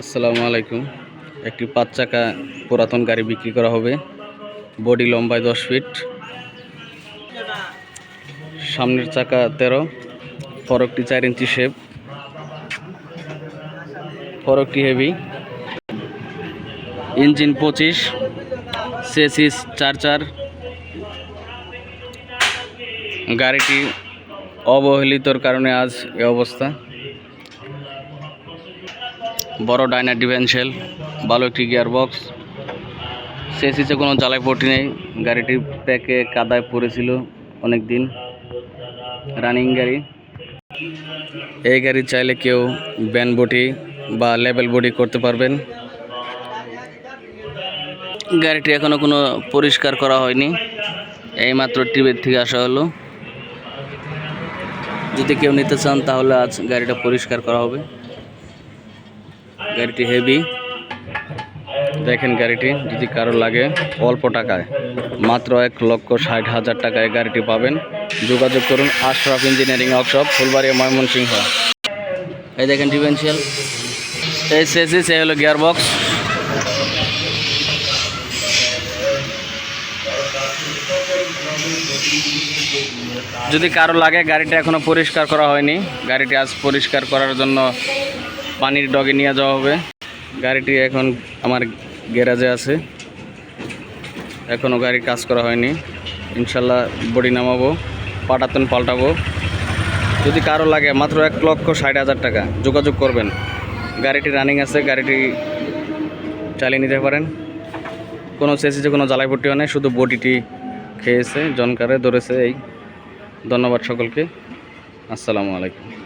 আসসালামু আলাইকুম। একটি পাঁচ চাকা পুরাতন গাড়ি বিক্রি করা হবে। বডি লম্বায় দশ ফিট। সামনের চাকা তেরো। ফরকটি চার ইঞ্চি শেপ ফরকটি হেভি ইঞ্জিন পঁচিশ। সেসিস চার চার। গাড়িটি অবহেলিতর কারণে আজ এ অবস্থা। বড় ডাইনার ডিভেনশেল ভালো একটি গিয়ার বক্স সেসিসে কোনো জ্বালাই পটি নেই। গাড়িটি প্যাকে কাদায় পড়েছিল অনেক দিন রানিং গাড়ি। এই গাড়ি চাইলে কেউ ব্যান বডি বা লেভেল বডি করতে পারবেন। গাড়িটি এখনও কোনো পরিষ্কার করা হয়নি। এইমাত্র টিভির থেকে আসা হলো। যদি কেউ নিতে চান তাহলে আজ গাড়িটা পরিষ্কার করা হবে। গাড়িটি হেভি দেখেন গাড়িটি, যদি কারও লাগে অল্প টাকায়। মাত্র এক লক্ষ ষাট হাজার টাকায় গাড়িটি পাবেন। যোগাযোগ করুন আশরাফ ইঞ্জিনিয়ারিং ওয়ার্কশপ ফুলবাড়িয়া ময়মনসিংহ। এই দেখেন ডিভেন্সিয়াল এই সেসিস এই হলো গিয়ার বক্স যদি কারও লাগে, গাড়িটা এখনও পরিষ্কার করা হয়নি। গাড়িটি আজ পরিষ্কার করার জন্য পানির ডগে নিয়ে যাওয়া হবে। গাড়িটি এখন আমার গ্যারাজে আছে। এখনও গাড়ির কাজ করা হয়নি। ইনশাল্লাহ বডি নামাবো, পাটাতন পাল্টাবো। যদি কারও লাগে, মাত্র এক লক্ষ ষাট হাজার টাকা। যোগাযোগ করবেন। গাড়িটি রানিং আছে, গাড়িটি চালিয়ে নিতে পারেন। কোনো সেসিতে কোনো জ্বালাই পট্টিও নেই, শুধু বডিটি খেয়েছে, জনকারে ধরেছে এই। ধন্যবাদ সকলকে। আসসালামু আলাইকুম।